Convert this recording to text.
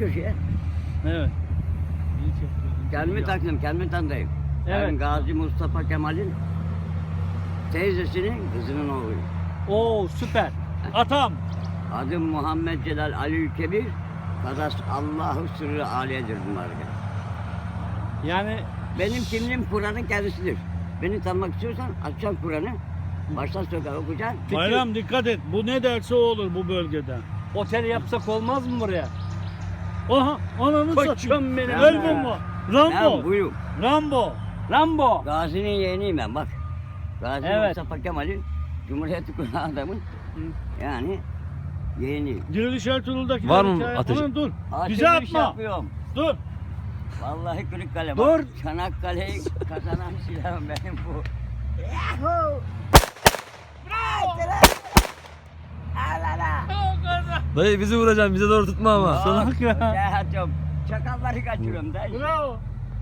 köşeye. Evet. Kendimi taktım, kendimi tanıdayım. Evet. Ben Gazi Mustafa Kemal'in teyzesinin kızının oğluyum. Oo süper. Atam. Adım Muhammed Celal Ali Kebir. Kadas Allahu sırrı aliyedir bunlar. Yani Benim kimliğim Kur'an'ın kendisidir. Beni tanımak istiyorsan açacaksın Kur'an'ı. Baştan sona okuyacaksın. Bayram dikkat et. Bu ne derse o olur bu bölgede. otel yapsak olmaz mı buraya? Aha ananı satayım. Koçum benim. Ölmem mi? Ben Rambo. buyum. Rambo. Rambo. Gazi'nin yeğeniyim ben bak. Gazi Evet. Mustafa Kemal'in Cumhuriyeti kuran adamın yani yeğeniyim. Diriliş Ertuğrul'daki Var mı hikaye- ateşi? Ulan dur. Bize iş atma. yapıyorum. Dur. Vallahi Kırıkkale Dur. bak. Çanakkale'yi kazanan silahım benim bu. Dayı bizi vuracaksın bize doğru tutma ama. Salak ya. Ya çok çakalları kaçırıyorum da. Bravo.